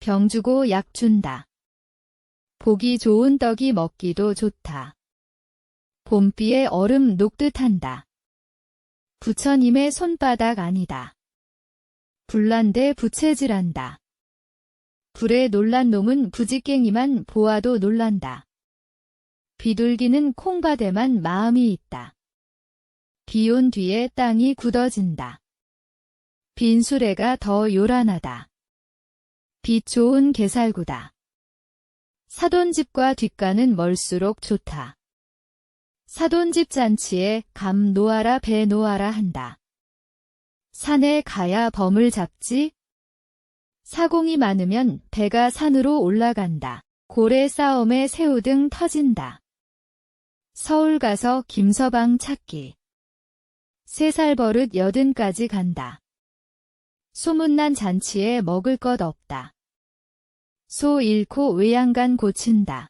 병 주고 약 준다. 보기 좋은 떡이 먹기도 좋다. 봄비에 얼음 녹듯 한다. 부처님의 손바닥 아니다. 불난데 부채질한다. 불에 놀란 놈은 부지깽이만 보아도 놀란다. 비둘기는 콩밭에만 마음이 있다. 비온 뒤에 땅이 굳어진다. 빈수레가 더 요란하다. 빛 좋은 개살구다. 사돈집과 뒷가는 멀수록 좋다. 사돈집 잔치에 감 놓아라 배 놓아라 한다. 산에 가야 범을 잡지? 사공이 많으면 배가 산으로 올라간다. 고래 싸움에 새우 등 터진다. 서울 가서 김서방 찾기. 세 살 버릇 여든까지 간다. 소문난 잔치에 먹을 것 없다. 소 잃고 외양간 고친다.